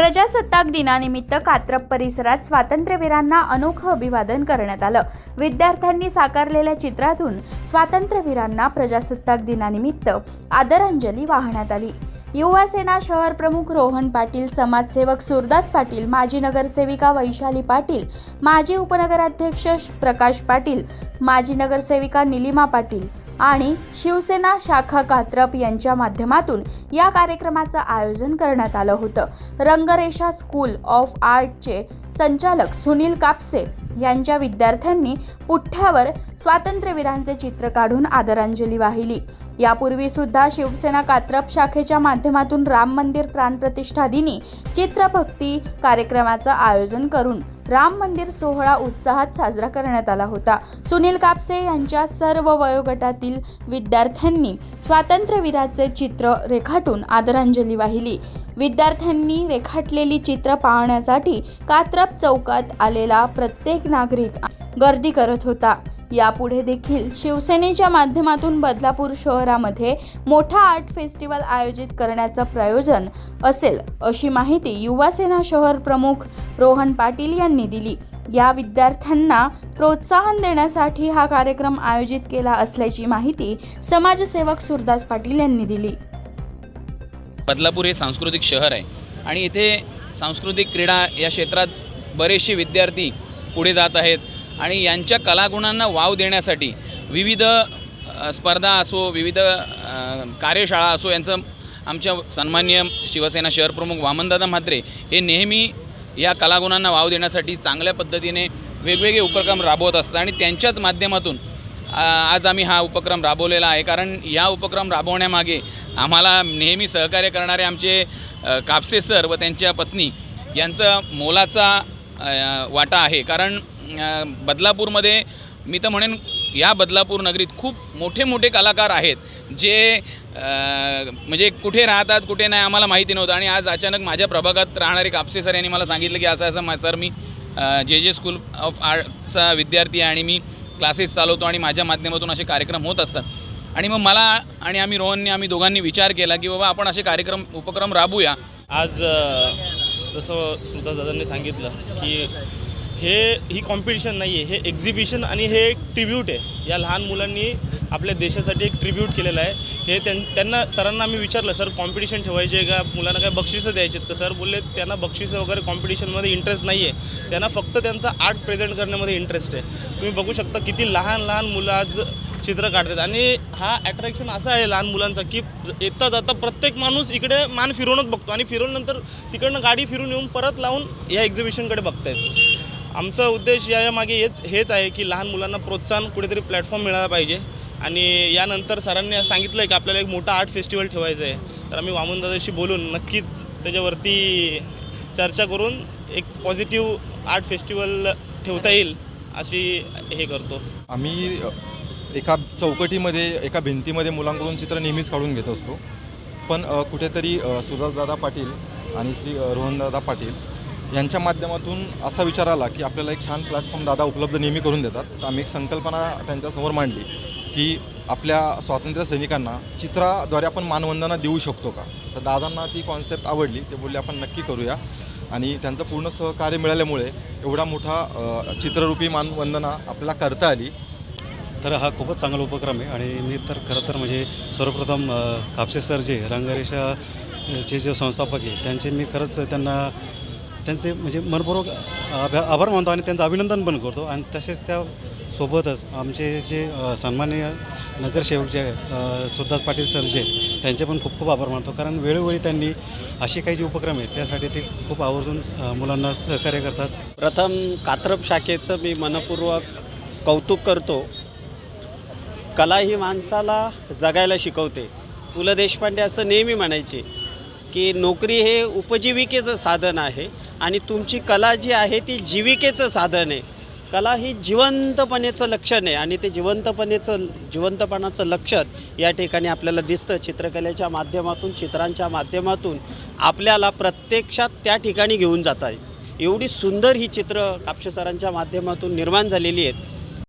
प्रजासत्ताक दिनानिमित्त कात्रप परिसरात स्वातंत्र्यवीरांना अनोखं अभिवादन करण्यात आलं. विद्यार्थ्यांनी साकारलेल्या चित्रातून स्वातंत्र्यवीरांना प्रजासत्ताक दिनानिमित्त आदरांजली वाहण्यात आली. युवासेना शहर प्रमुख रोहन पाटील समाजसेवक सुरदास पाटील माजी नगरसेविका वैशाली पाटील माजी उपनगराध्यक्ष प्रकाश पाटील माजी नगरसेविका निलिमा पाटील आणि शिवसेना शाखा कात्रप यांच्या माध्यमातून या कार्यक्रमाचं आयोजन करण्यात आलं होतं. रंगरेषा स्कूल ऑफ आर्टचे संचालक सुनील कापसे यांच्या विद्यार्थ्यांनी पुठ्ठ्यावर स्वातंत्र्यवीरांचे चित्र काढून आदरांजली वाहिली. यापूर्वी सुद्धा शिवसेना कात्रप शाखेच्या माध्यमातून राम मंदिर प्राणप्रतिष्ठा दिनी चित्रभक्ती कार्यक्रमाचं आयोजन करून राम मंदिर सोहळा उत्साहात साजरा करण्यात आला होता. सुनील कापसे यांच्या सर्व वयोगटातील विद्यार्थ्यांनी स्वातंत्र्यवीराचे चित्र रेखाटून आदरांजली वाहिली. विद्यार्थ्यांनी रेखाटलेली चित्र पाहण्यासाठी कात्रप चौकात आलेला प्रत्येक नागरिक गर्दी करत होता. यापुढे देखील शिवसेनेच्या माध्यमातून बदलापूर शहरामध्ये मोठा आर्ट फेस्टिवल आयोजित करण्याचं प्रयोजन असेल अशी माहिती युवासेना शहर प्रमुख रोहन पाटील यांनी दिली. या विद्यार्थ्यांना प्रोत्साहन देण्यासाठी हा कार्यक्रम आयोजित केला असल्याची माहिती समाजसेवक सुरदास पाटील यांनी दिली. बदलापूर हे सांस्कृतिक शहर आहे आणि इथे सांस्कृतिक क्रीडा या क्षेत्रात बरेचसे विद्यार्थी पुढे जात आहेत. आणि यांच्या कलागुणांना वाव देण्यासाठी विविध स्पर्धा असो विविध कार्यशाळा असो यांचं आमच्या सन्मान्य शिवसेना शहरप्रमुख वामनदादा म्हात्रे हे नेहमी या कलागुणांना वाव देण्यासाठी चांगल्या पद्धतीने वेगवेगळे उपक्रम राबवत असतात आणि त्यांच्याच माध्यमातून आज आम्ही हा उपक्रम राबवलेला आहे. कारण या उपक्रम राबवण्यामागे आम्हाला नेहमी सहकार्य करणारे आमचे कापसे सर व त्यांच्या पत्नी यांचा मोलाचा वाटा आहे. कारण बदलापूरमध्ये मी तर म्हणेन या बदलापूर नगरीत खूप मोठे मोठे कलाकार आहेत जे म्हणजे कुठे राहतात कुठे नाही आम्हाला माहिती नव्हतं. आणि आज अचानक माझ्या प्रभागात राहणारे कापसे सर यांनी मला सांगितलं की असं असं सर मी जे जे स्कूल ऑफ आर्टचा विद्यार्थी आहे आणि मी क्लासेस चालवतो आणि माझ्या माध्यमातून असे कार्यक्रम होत असतात. आणि मग मला आणि आम्ही रोहनने आम्ही दोघांनी विचार केला की बाबा आपण असे कार्यक्रम उपक्रम राबूया. आज जसं सुद्धा दादांनी सांगितलं की हे ही कॉम्पिटिशन नाही आहे हे एक्झिबिशन आणि हे एक ट्रिब्यूट आहे. या लहान मुलांनी आपल्या देशासाठी एक ट्रिब्यूट केलेलं आहे. हे त्यां त्यांना सरांना आम्ही विचारलं सर कॉम्पिटिशन ठेवायचे आहे का? मुलांना काय बक्षिसं द्यायचे आहेत का? सर बोलले त्यांना बक्षिसं वगैरे कॉम्पिटिशनमध्ये इंटरेस्ट नाही आहे त्यांना फक्त त्यांचा आर्ट प्रेझेंट करण्यामध्ये इंटरेस्ट आहे. तुम्ही बघू शकता किती लहान लहान मुलं आज चित्र काढतात. आणि हा अट्रॅक्शन असा आहे लहान मुलांचा की येता जाता प्रत्येक माणूस इकडे मान फिरवूनच बघतो. आणि फिरवल्यानंतर तिकडनं गाडी फिरून येऊन परत लावून या एक्झिबिशनकडे बघतायत. आमचा उद्देश यामागे हेच हेच आहे की लहान मुलांना प्रोत्साहन कुठेतरी प्लॅटफॉर्म मिळाला पाहिजे. आणि यानंतर सरांनी सांगितलं आहे की आपल्याला एक मोठा आर्ट फेस्टिवल ठेवायचं आहे. तर आम्ही वामनदादाशी बोलून नक्कीच त्याच्यावरती चर्चा करून एक पॉझिटिव्ह आर्ट फेस्टिवल ठेवता येईल अशी हे करतो. आम्ही एका चौकटीमध्ये एका भिंतीमध्ये मुलांकडून चित्र नेहमीच काढून घेत असतो. पण कुठेतरी अ, सुरजदादा पाटील आणि श्री रोहनदादा पाटील यांच्या माध्यमातून असा विचार आला की आपल्याला एक छान प्लॅटफॉर्म दादा उपलब्ध नेहमी करून देतात. तर आम्ही एक संकल्पना त्यांच्यासमोर मांडली की आपल्या स्वातंत्र्य सैनिकांना चित्राद्वारे आपण मानवंदना देऊ शकतो का? तर दादांना ती कॉन्सेप्ट आवडली. ते बोलले आपण नक्की करूया. आणि त्यांचं पूर्ण सहकार्य मिळाल्यामुळे एवढा मोठा चित्ररूपी मानवंदना आपल्याला करता आली. तर हा खूपच चांगला उपक्रम आहे. आणि मी तर खरं तर म्हणजे सर्वप्रथम कापसे सर जे रंगरेषा चे जे संस्थापक आहे त्यांचे मी खरंच त्यांना त्यांचे म्हणजे मनपूर्वक आभा आभार मानतो आणि त्यांचं अभिनंदन पण करतो. आणि तसेच त्या सोबतच आमचे जे सन्माननीय नगरसेवक जे आहेत सुरदास पाटील सर जे आहेत त्यांचे पण खूप खूप आभार मानतो. कारण वेळोवेळी त्यांनी असे काही जे उपक्रम आहेत त्यासाठी ते खूप आवर्जून मुलांना सहकार्य करतात. प्रथम कात्रप शाखेचं मी मनपूर्वक कौतुक करतो. कला ही माणसाला जगायला शिकवते. पु ल देशपांडे असं नेहमी म्हणायचे की नोकरी हे उपजीविकेचं साधन आहे आणि तुमची कला जी आहे ती जीविकेचं साधन आहे. कला ही जिवंतपणेचं लक्षण आहे आणि ते जिवंतपणेचं जिवंतपणाचं लक्षण या ठिकाणी आपल्याला दिसतं. चित्रकलेच्या माध्यमातून चित्रांच्या माध्यमातून आपल्याला प्रत्यक्षात त्या ठिकाणी घेऊन जात आहे एवढी सुंदर ही चित्र कापशेसरांच्या माध्यमातून निर्माण झालेली आहेत.